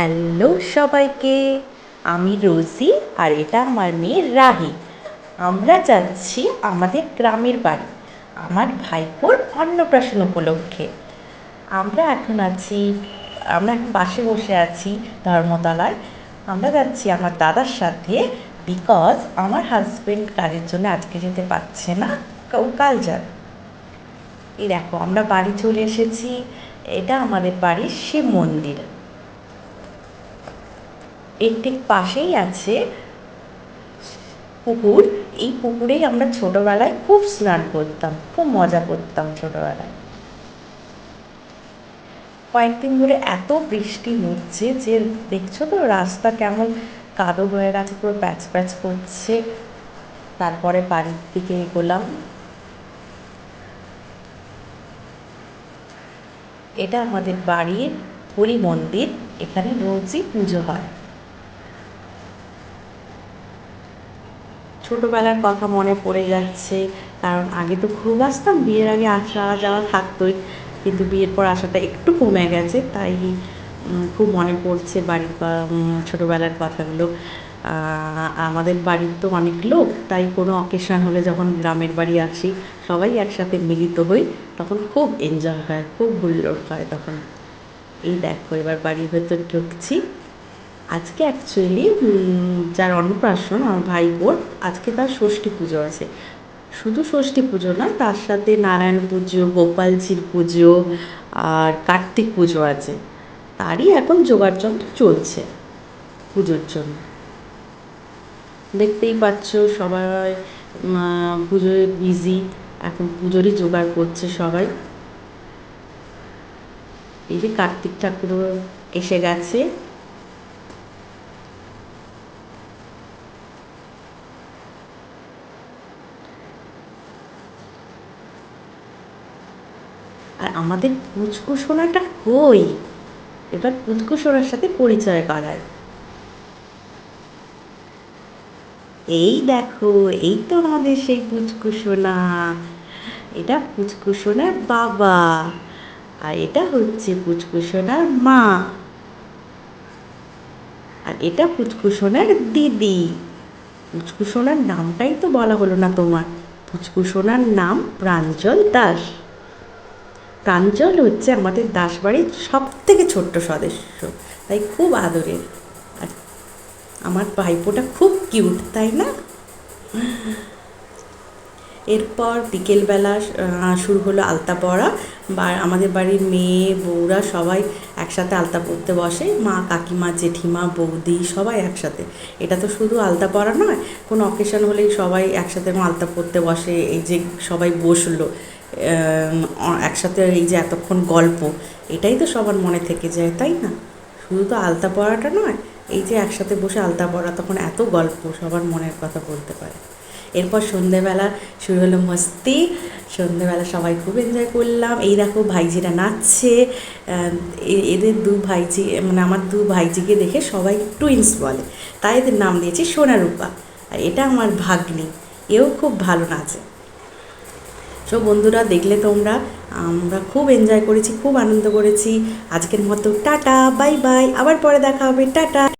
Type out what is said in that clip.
Hello সবাইকে, আমি রোজি আর এটা আমার মেয়ে রাহি। আমরা যাচ্ছি আমাদের গ্রামের বাড়ি, আমার ভাইপোর অন্নপ্রাশন উপলক্ষে। আমরা এখন আছি, আমরা এখন বাসে বসে আছি ধর্মতলায়। আমরা যাচ্ছি আমার দাদার সাথে বিকজ আমার হাজব্যান্ড কাজের জন্য আজকে যেতে পারছে না, কাল যাবে। এই দেখো, আমরা বাড়ি চলে এসেছি, এটা আমাদের বাড়ির শিব মন্দির। এর ঠিক পাশেই আছে পুকুর। এই পুকুরেই আমরা ছোটবেলায় খুব স্নান করতাম, খুব মজা করতাম ছোটবেলায়। কয়েকদিন ধরে এত বৃষ্টি হচ্ছে যে দেখছ তো রাস্তা কেমন কাদো হয়ে গেছে, পুরো প্যাচ প্যাচ করছে। তারপরে বাড়ির দিকে এগোলাম। এটা আমাদের বাড়ির হরি মন্দির। এখানে রোজই পুজো হয়। ছোটোবেলার কথা মনে পড়ে যাচ্ছে, কারণ আগে তো খুব আসতাম, বিয়ের আগে আসা যাওয়া থাকতোই, কিন্তু বিয়ের পর আসাটা একটু কমে গেছে, তাই খুব মনে পড়ছে বাড়ির ছোটোবেলার কথাগুলো। আমাদের বাড়ির তো অনেক লোক, তাই কোনো অকেশন হলে যখন গ্রামের বাড়ি আসি, সবাই একসাথে মিলিত হই, তখন খুব এনজয় হয়, খুব হুল্লোড় হয় তখন। এই দেখো, এবার বাড়ির ভেতর ঢুকছি। আজকে অ্যাকচুয়ালি যার অন্নপ্রাশন, আমার ভাইবোর আজকে তার ষষ্ঠী পুজো আছে। শুধু ষষ্ঠী পুজো না তার সাথে নারায়ণ পুজো, গোপালজির পুজো, আর কার্তিক পুজো আছে। তারই এখন যোগাড়যন্ত্র চলছে পুজোর জন্য। দেখতেই পাচ্ছ সবাই পুজোয় বিজি এখন পুজোরই জোগাড় করছে সবাই। এই যে কার্তিক ঠাকুরও এসে গেছে। আর আমাদের পুচকু সোনাটা কই? এবার পুচকু সোনার সাথে পরিচয় করায় এই দেখো, এই তো আমাদের সেই পুচকু সোনা। এটা পুচকু সোনার বাবা আর এটা হচ্ছে পুচকু সোনার মা। আর এটা পুচকু সোনার দিদি। পুচকু সোনার নামটাই তো বলা হলো না তোমার। পুচকু সোনার নাম প্রাঞ্জল দাস। প্রাঞ্জল হচ্ছে আমাদের দাসবাড়ির সব থেকে ছোট্ট সদস্য। তাই খুব আদরের। আর আমার ভাইপোটা খুব কিউট তাই না? এরপর বিকেলবেলা শুরু হলো আলতা পড়া। বা আমাদের বাড়ির মেয়ে, বউরা সবাই একসাথে আলতা পরতে বসে। মা, কাকিমা, জেঠিমা, বৌদি সবাই একসাথে। এটা তো শুধু আলতা পড়া নয়, কোনো অকেশন হলেই সবাই একসাথে আলতা পরতে বসে। এই যে সবাই বসল একসাথে এই যে এতক্ষণ গল্প, এটাই তো সবার মনে থেকে যায়, তাই না? শুধু তো আলতা পড়াটা নয়, এই যে একসাথে বসে আলতা পড়া, তখন এত গল্প সবার মনের কথা বলতে পারে। এরপর সন্ধেবেলা শুরু হলো মস্তি, সন্ধেবেলা সবাই খুব এনজয় করলাম। এই দেখো ভাইজিরা নাচছে এদের দু ভাইজি মানে আমার দু ভাইজিকে দেখে সবাই টুইন্স বলে। তাই এদের নাম দিয়েছি সোনারূপা। আর এটা আমার ভাগ্নি, এও খুব ভালো নাচে। সো বন্ধুরা, দেখলে তোমরা, আমরা খুব এনজয় করেছি, খুব আনন্দ করেছি। আজকের মতো টাটা বাই বাই আবার পরে দেখা হবে। টাটা।